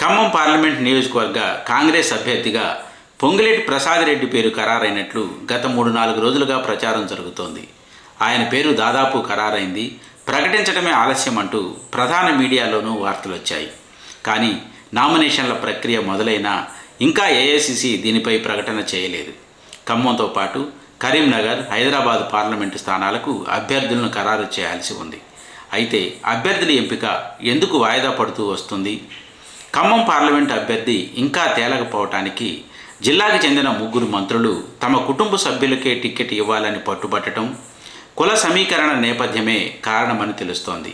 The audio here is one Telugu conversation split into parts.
ఖమ్మం పార్లమెంట్ నియోజకవర్గ కాంగ్రెస్ అభ్యర్థిగా పొంగిలేటి ప్రసాద్ రెడ్డి పేరు ఖరారైనట్లు గత మూడు నాలుగు రోజులుగా ప్రచారం జరుగుతోంది. ఆయన పేరు దాదాపు ఖరారైంది. ప్రకటించడమే ఆలస్యం అంటూ ప్రధాన మీడియాలోనూ వార్తలు వచ్చాయి కానీ నామినేషన్ల ప్రక్రియ మొదలైనా ఇంకా ఏఐసిసి దీనిపై ప్రకటన చేయలేదు. ఖమ్మంతో పాటు కరీంనగర్ హైదరాబాద్ పార్లమెంటు స్థానాలకు అభ్యర్థులను ఖరారు చేయాల్సి ఉంది. అయితే అభ్యర్థుల ఎంపిక ఎందుకు వాయిదా పడుతూ వస్తుంది? ఖమ్మం పార్లమెంట్ అభ్యర్థి ఇంకా తేలకపోవటానికి జిల్లాకు చెందిన ముగ్గురు మంత్రులు తమ కుటుంబ సభ్యులకే టికెట్ ఇవ్వాలని పట్టుబట్టడం కుల సమీకరణ నేపథ్యమే కారణమని తెలుస్తోంది.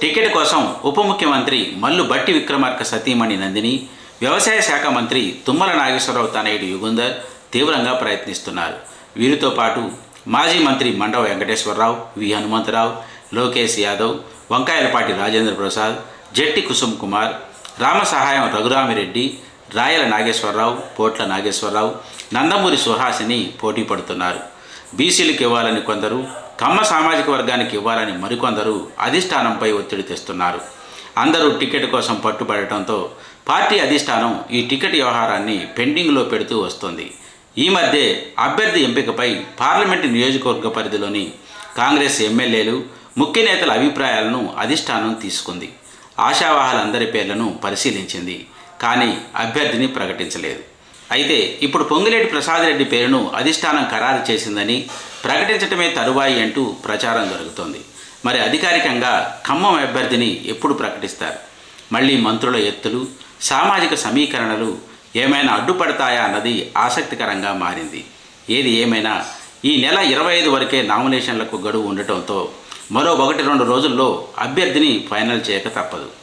టికెట్ కోసం ఉప ముఖ్యమంత్రి మల్లు బట్టి విక్రమార్క సతీమణి నందిని వ్యవసాయ శాఖ మంత్రి తుమ్మల నాగేశ్వరరావు తనయుడు యుగుందర్ తీవ్రంగా ప్రయత్నిస్తున్నారు. వీరితో పాటు మాజీ మంత్రి మండవ వెంకటేశ్వరరావు వి. హనుమంతరావు లోకేష్ యాదవ్ వంకాయలపాటి రాజేంద్ర ప్రసాద్ జట్టి కుసుమ్ కుమార్ రామ సహాయం రఘురామిరెడ్డి రాయల నాగేశ్వరరావు పోట్ల నాగేశ్వరరావు నందమూరి సుహాసిని పోటీ పడుతున్నారు. బీసీలకు ఇవ్వాలని కొందరు కమ్మ సామాజిక వర్గానికి ఇవ్వాలని మరికొందరు అధిష్టానంపై ఒత్తిడి తెస్తున్నారు. అందరూ టికెట్ కోసం పట్టుబడటంతో పార్టీ అధిష్టానం ఈ టికెట్ వ్యవహారాన్ని పెండింగ్లో పెడుతూ వస్తోంది. ఈ మధ్య అభ్యర్థి ఎంపికపై పార్లమెంటు నియోజకవర్గ పరిధిలోని కాంగ్రెస్ ఎమ్మెల్యేలు ముఖ్య నేతల అభిప్రాయాలను అధిష్టానం తీసుకుంది. ఆశావాహాలందరి పేర్లను పరిశీలించింది కానీ అభ్యర్థిని ప్రకటించలేదు. అయితే ఇప్పుడు పొంగిలేటి ప్రసాద్ రెడ్డి పేరును అధిష్టానం ఖరారు చేసిందని ప్రకటించటమే తరువాయి అంటూ ప్రచారం జరుగుతోంది. మరి అధికారికంగా ఖమ్మం అభ్యర్థిని ఎప్పుడు ప్రకటిస్తారు? మళ్ళీ మంత్రుల ఎత్తులు సామాజిక సమీకరణలు ఏమైనా అడ్డుపడతాయా అన్నది ఆసక్తికరంగా మారింది. ఏది ఏమైనా ఈ నెల ఇరవై ఐదు వరకే నామినేషన్లకు గడువు ఉండటంతో మరో ఒకటి రెండు రోజుల్లో అభ్యర్థిని ఫైనల్ చేయక తప్పదు.